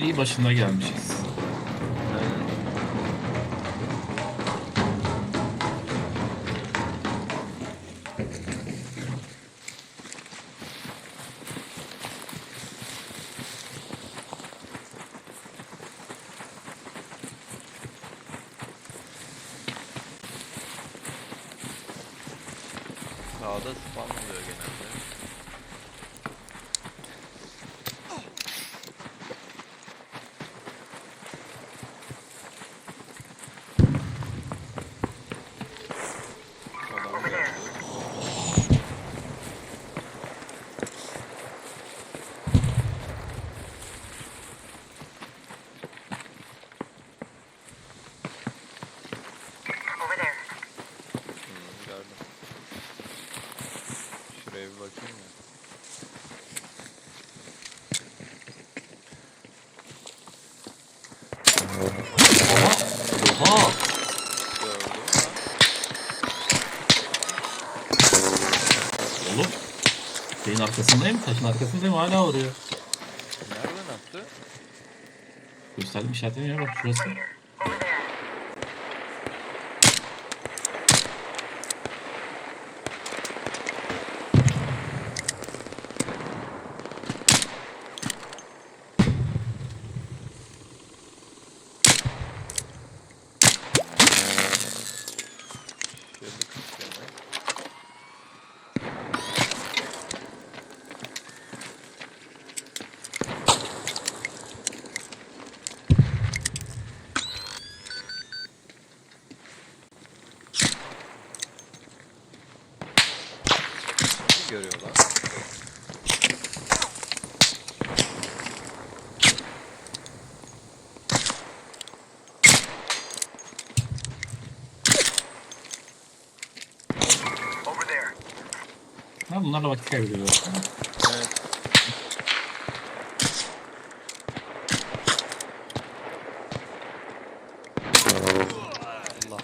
İyi başında gelmişiz. Sağda spawn oluyor genelde. Adam geldi. Over there. Hmm, gördüm. Şuraya bir bakayım mı? Oha! Gördüm. Oğlum. Şeyin arkasındayım, taşın arkasındayım hala vuruyor. Nereden attı? Gösterdim işaretini ya bak şurası. Bunlarla vakit kaybediyorlar. Evet. Allah Allah.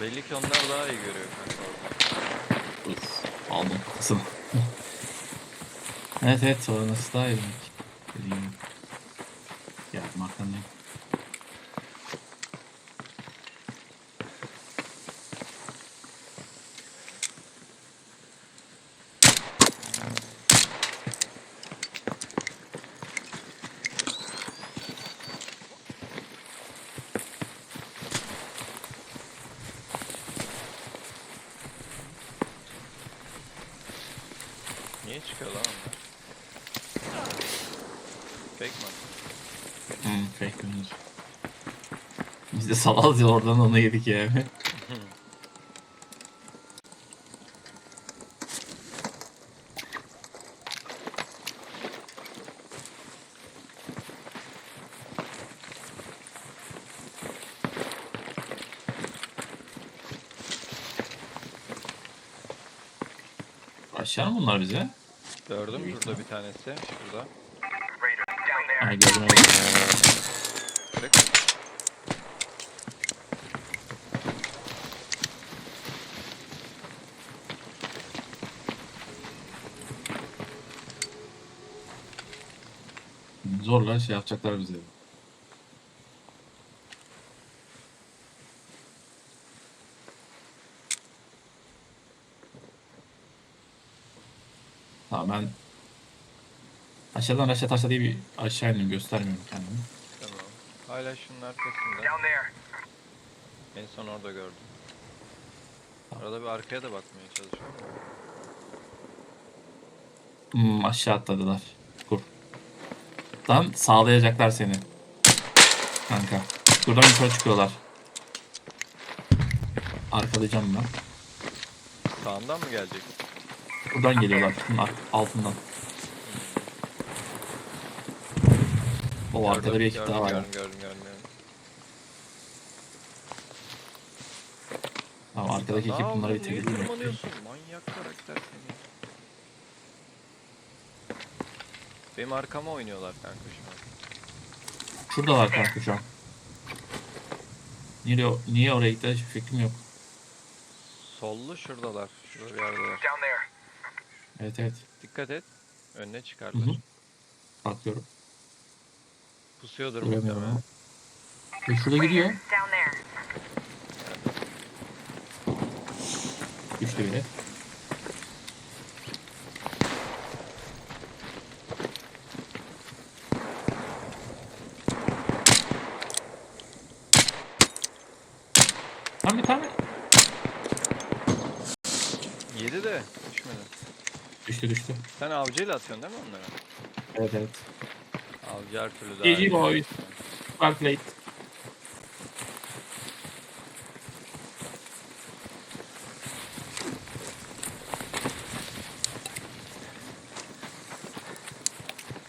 Belli ki onlar daha iyi görüyor kanka aldım kısım. evet evet sonrası daha iyi. Dediğim gibi. Yardım arkandayım. Niye çıkıyor lan onlar? Fake mi? Hmm, fake news. Biz de salaz ya oradan onu yedik yani. Aşağı mı bunlar bize? Gördüm Büyük şurada bir tanesi. Şurada. Ha gördüm evet. Zorla şey yapacaklar bize. Tamam ben aşağıdan aşağı taşla diye bir aşağı indim göstermiyorum kendimi. Tamam. Hala şunun arkasında. Down there. En son orada gördüm. Arada bir arkaya da bakmaya çalışıyorum. Hmm, aşağı atladılar. Kur. Dan sağlayacaklar seni. Kanka. Buradan yukarı çıkıyorlar. Arkalayacağım ben. Sağından mı gelecek? Buradan geliyorlar. Altından. O arkada bir ekip Gördüm, daha var. Gördüm gördüm gördüm. gördüm. Tamam arkadaki ekip bunları bitirdi. tırmanıyorsun? Manyak karakter seni. Benim arkama oynuyorlar kanka şu an. Şuradalar kanka şu an. Niye, niye oraya gitti hiçbir fikrim yok. Sollu şuradalar. Şurada bir yerdeler. Evet evet. Dikkat et. Önüne Hı çıkarlar. hı. Bakıyorum. Pusuyordur Göremiyorum muhtemelen. Ve şurada gidiyor. Düştü bile. Tam bir tane Yedi de düşmedi. düştü düştü. Sen avcıyla atıyorsun değil mi onları? Evet evet. Avcı her türlü daha GG iyi. boys. Well played.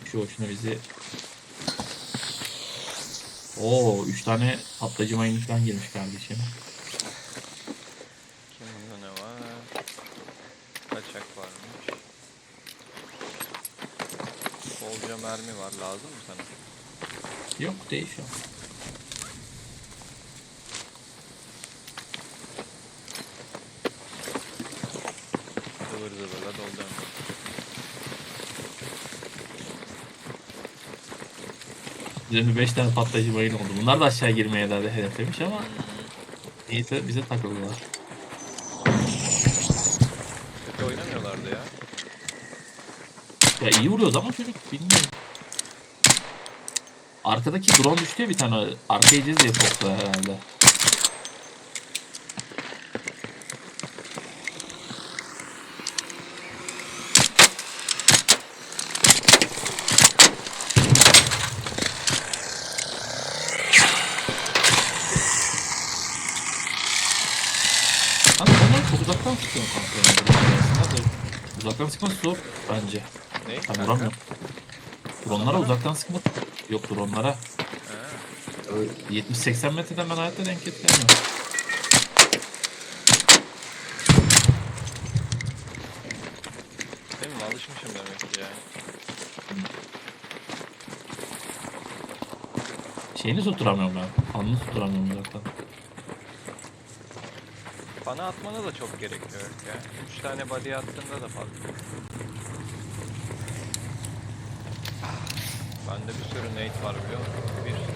Şu hoşuna bizi Oo, 3 tane patlayıcı mayın falan girmiş kardeşim. Mermi var. Lazım mı sana? Yok değil şu an. Zıvır zıvırla dolacağım. Üzerinde 5 tane patlayıcı mayın oldu. Bunlar da aşağı girmeye de hedeflemiş ama neyse bize takıldılar. Kötü oynamıyorlardı ya. Ya iyi vuruyoruz ama çocuk bilmiyorum. Arkadaki drone düştü ya bir tane. Arka yiyeceğiz diye korktu herhalde. Kanka onlar çok uzaktan sıkıyor kanka. yani. Uzaktan sıkması zor bence. Ne? Ben vuramıyorum. Dronlara uzaktan sıkma. Yok dronlara. Ha. 70-80 metreden ben hayatta denk getiremiyorum. Değil mi? Alışmışım demek ki ya. Şeyini tutturamıyorum ben. Anını tutturamıyorum uzaktan. Bana atmana da çok gerek yok ya. 3 tane body attığında da fazla. Bende bir sürü nade var biliyor musun? Bir sürü.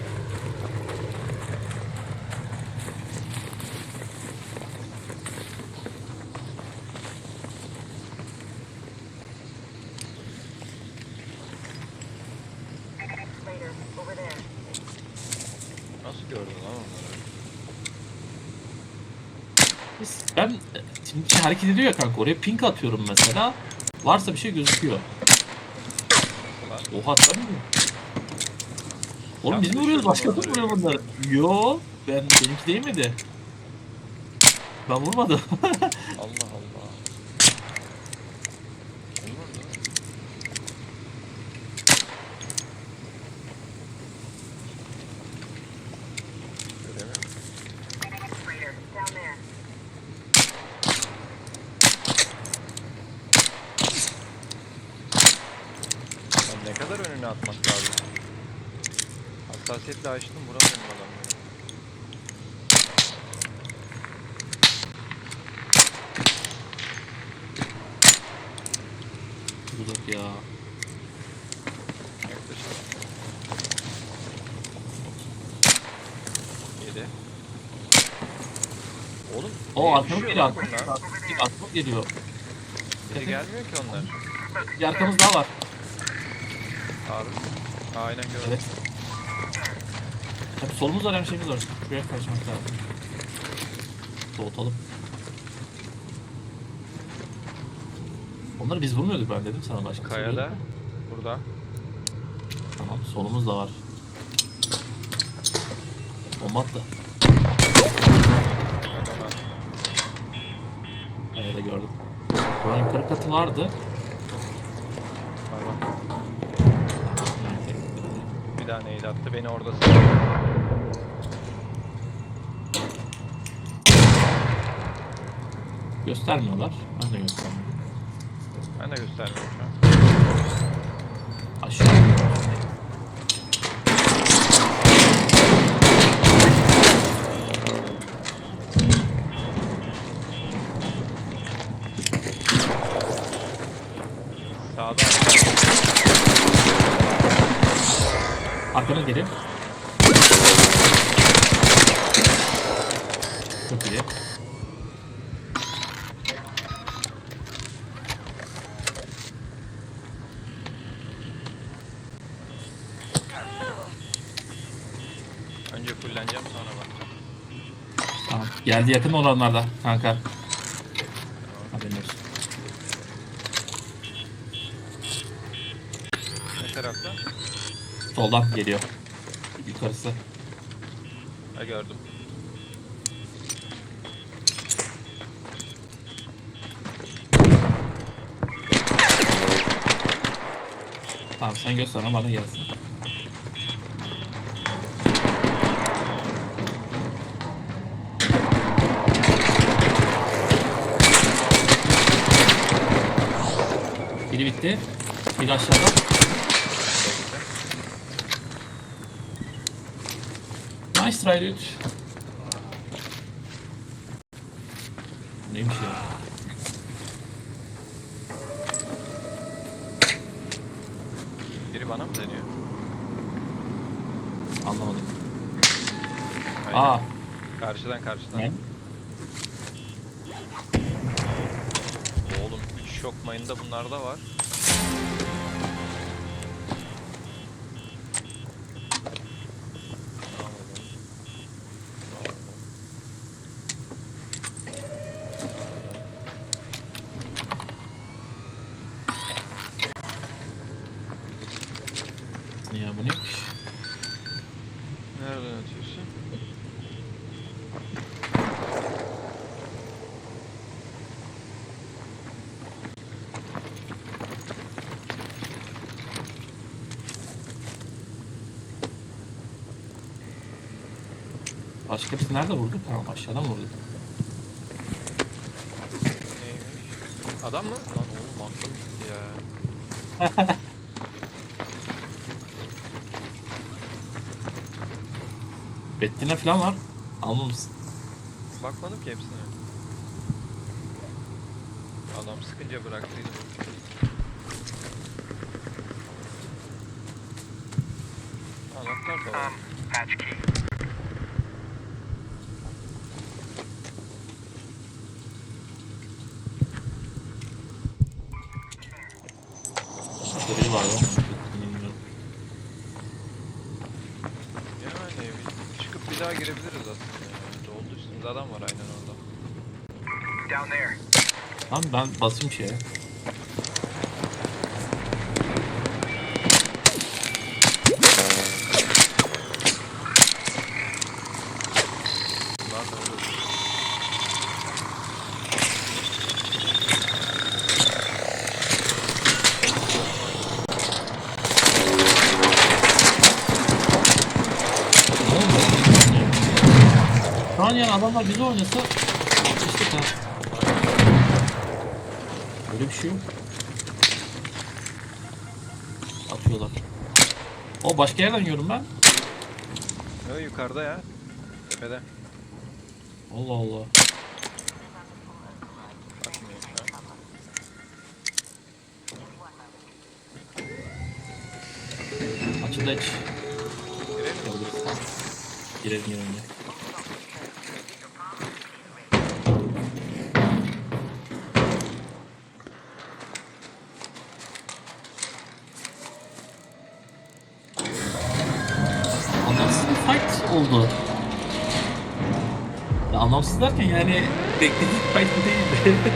Nasıl gördün lan onları? Ben şimdi şey hareket ediyor ya kanka oraya pink atıyorum mesela. Varsa bir şey gözüküyor. Oha tabii mi? Oğlum biz mi vuruyoruz? Başka mı vuruyor bunlar? Yo ben benimki değmedi. Ben vurmadım. Allah Allah. Ne kadar önüne atmak lazım. Hassasiyetle açtım vuramıyorum adamları. Uzak ya. Yaklaşık. Yedi. Oğlum O düşüyor geliyor? Arkamız geliyor. Bize gelmiyor ki onlar. Bir arkamız daha var. Harbi. Aynen gördüm. Evet. Tabii solumuz var hem şeyimiz var. Şuraya kaçmak lazım. Soğutalım. Onları biz vurmuyorduk ben dedim sana başka. Kayada. Burada. Tamam solumuz da var. Bomba. Adamlar. Kayada gördüm. Buranın yukarı katı vardı. Var bak. Nerede? Bir daha neydi attı beni orada sıkıyor. Göstermiyorlar. Ben de göstermiyorum. Ben de göstermiyorum şu an. Aşağı. Geri. Çok iyi. Önce fulleneceğim sonra bakacağım. Tamam. Geldi yakın olanlarda kanka. Haberin olsun. Ne tarafta? Soldan geliyor. Yukarısı. Ha gördüm. Tamam sen göster ama bana gelsin. Biri bitti. Biri aşağıda. Nice try dude. Neymiş ya? Biri bana mı deniyor? Anlamadım. Aynen. Aa. Karşıdan karşıdan. Ne? Oğlum 3 şok mayında bunlar da var. Ya bu neymiş? Nereden atıyorsun? Başka birisi nerede vurdu? Tamam aşağıdan vurdu. Neymiş? Adam mı? Lan oğlum aklım gitti ya. Bettina falan var. Almamışsın. Bakmadım ki hepsine. Adam sıkınca bıraktıydım. Anahtar da var. Hatch key. Şurada biri var ya. Bilmiyorum. Yani çıkıp bir daha girebiliriz aslında. ya. Doldu üstünde adam var aynen orada. Down there. Tamam ben basayım şeye. Şu an yani adamlar bizi oynasa işte ha. Böyle bir şey yok. Atıyorlar. O başka yerden yiyorum ben. Yo, yukarıda ya. Tepede. Allah Allah. Bakmıyor şu an. Açıldı aç. Girelim. Girelim girelim Ya anlamsız derken yani beklediğim bu değildi.